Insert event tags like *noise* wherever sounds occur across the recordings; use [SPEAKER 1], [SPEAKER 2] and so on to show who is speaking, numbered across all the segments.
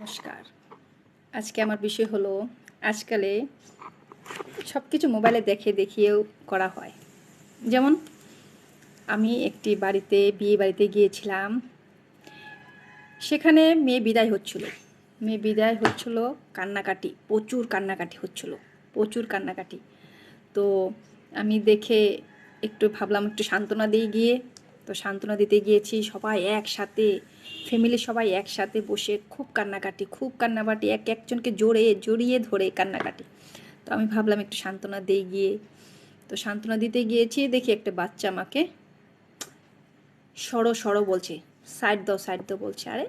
[SPEAKER 1] নমস্কার। আজকে আমার বিষয় হলো, আজকালে সব কিছু মোবাইলে দেখে দেখিয়েও করা হয়। যেমন, আমি একটি বাড়িতে, বিয়ে বাড়িতে গিয়েছিলাম। সেখানে মেয়ে বিদায় হচ্ছিল। মেয়ে বিদায় হচ্ছিল, কান্নাকাটি, প্রচুর কান্নাকাটি হচ্ছিল, প্রচুর কান্নাকাটি। তো আমি দেখে একটু ভাবলাম, একটু সান্ত্বনা দিয়ে গিয়ে তো সান্ত্বনা দিতে গিয়েছি, সবাই একসাথে ফ্যামিলি সবাই একসাথে বসে খুব কান্নাকাটি খুব কান্নাকাটি এক একজনকে জোরে, জড়িয়ে ধরে কান্নাকাটি। তো আমি ভাবলাম একটু সান্ত্বনা দিয়ে গিয়ে। তো সান্ত্বনা দিতে গিয়েছি, দেখি একটা বাচ্চা আমাকে সরো সরো বলছে সাইড দাও সাইড দাও বলছে। আরে,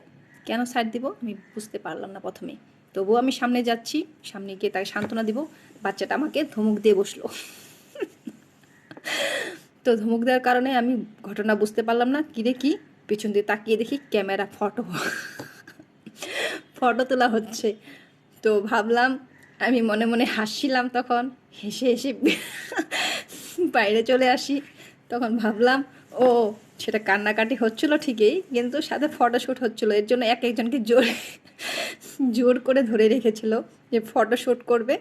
[SPEAKER 1] কেন সাইড দিব? আমি বুঝতে পারলাম না প্রথমে। তবুও আমি সামনে যাচ্ছি, সামনে গিয়ে তাকে সান্ত্বনা দিব। বাচ্চাটা আমাকে ধমক দিয়ে বসল। তো ধমক দেওয়ার কারণে আমি ঘটনা বুঝতে পারলাম না। কিরে কি? পেছন দিয়ে তাকিয়ে দেখি ক্যামেরা ফটো। ফটো তোলা হচ্ছে। তো ভাবলাম, আমি মনে মনে হাসছিলাম তখন। হেসে হেসে বাইরে চলে আসি। তখন ভাবলাম, ও, সেটা কান্নাকাটি হচ্ছিল ঠিকই, কিন্তু সাথে ফটোশ্যুট হচ্ছিল। এর জন্য এক একজনকে জোর জোর করে ধরে রেখেছিল যে ফটোশ্যুট করবে।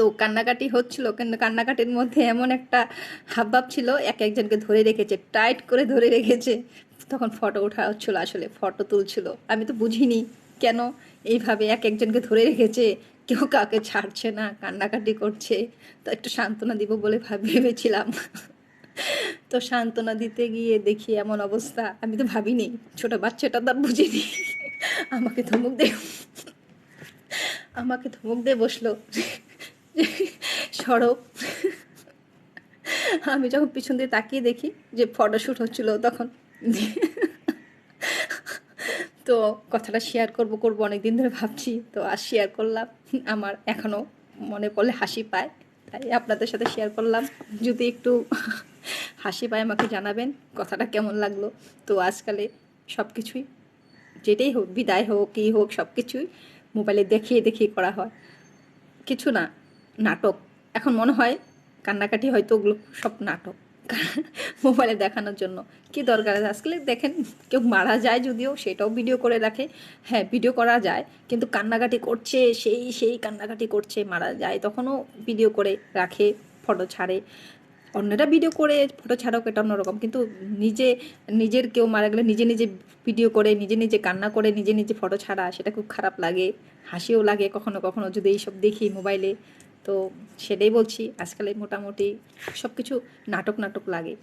[SPEAKER 1] তো কান্নাকাটি হচ্ছিল, কিন্তু কান্নাকাটির মধ্যে এমন একটা হাবভাব ছিল, এক একজনকে ধরে রেখেছে, টাইট করে ধরে রেখেছে। তখন ফটো ওঠা হচ্ছিল আসলে, ফটো তুলছিল। আমি তো বুঝিনি কেন এইভাবে এক একজনকে ধরে রেখেছে, কেউ কাউকে ছাড়ছে না, কান্নাকাটি করছে। তো একটু সান্ত্বনা দিব বলে ভেবেছিলাম। তো সান্ত্বনা দিতে গিয়ে দেখি এমন অবস্থা, আমি তো ভাবিনি, ছোট বাচ্চাটা তো আর বুঝিনি। আমাকে ধমক দে, আমাকে ধমক দিয়ে বসল। সড়ক আমি যখন পিছন দিয়ে তাকিয়ে দেখি যে ফটোশ্যুট হচ্ছিল তখন তো কথাটা শেয়ার করব করব অনেক দিন ধরে ভাবছি, তো আর শেয়ার করলাম। আমার এখনও মনে পড়লে হাসি পায়, তাই আপনাদের সাথে শেয়ার করলাম। যদি একটু হাসি পায় আমাকে জানাবেন কথাটা কেমন লাগল। তো আজকালে সব কিছুই যেটাই হোক, বিদায় হোক, কী হোক সব কিছুই মোবাইলে দেখিয়ে দেখিয়ে করা হয়। কিছু না, নাটক। এখন মনে হয় কান্নাকাটি হয়তো ওগুলো সব নাটক মোবাইলে দেখানোর জন্য। কি দরকার আছে? আজকাল দেখেন, কেউ মারা যায় যদিও, সেটাও ভিডিও করে রাখে। হ্যাঁ ভিডিও করা যায়, কিন্তু কান্নাকাটি করছে, সেই সেই কান্নাকাটি করছে, মারা যায়, তখনও ভিডিও করে রাখে ফটো ছাড়ে। অন্যরা ভিডিও করে ফটো ছাড়াও এটা অন্যরকম, কিন্তু নিজে, নিজের কেউ মারা গেলে নিজে নিজে ভিডিও করে, নিজে নিজে কান্না করে, নিজে নিজে ফটো ছাড়া, সেটা খুব খারাপ লাগে, হাসিও লাগে কখনো কখনো যদি এইসব দেখি মোবাইলে। তো সেটাই বলছি, আজকালে মোটামুটি সব কিছু নাটক নাটক লাগে।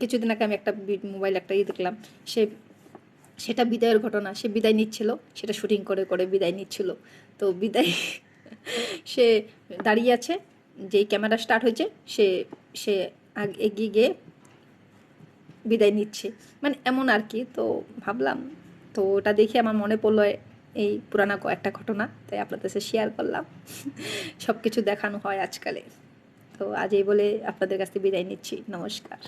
[SPEAKER 1] কিছুদিন আগে আমি একটা মোবাইল একটা ইয়ে দেখলাম, সে, সেটা বিদায়ের ঘটনা, সে বিদায় নিচ্ছিল, সেটা শুটিং করে করে বিদায় নিচ্ছিল। তো বিদায়, *laughs* সে দাঁড়িয়ে আছে, যেই ক্যামেরা স্টার্ট হয়েছে, সে সে এগিয়ে গিয়ে বিদায় নিচ্ছে। মানে এমন আর কি, তো ভাবলাম, তো ওটা দেখে আমার মনে পড়ল এই পুরানা একটা ঘটনা, তাই আপনাদের সাথে শেয়ার করলাম। সব কিছু দেখানো হয় আজকালে। তো আজ এই বলে আপনাদের কাছ থেকে বিদায় নিচ্ছি। নমস্কার।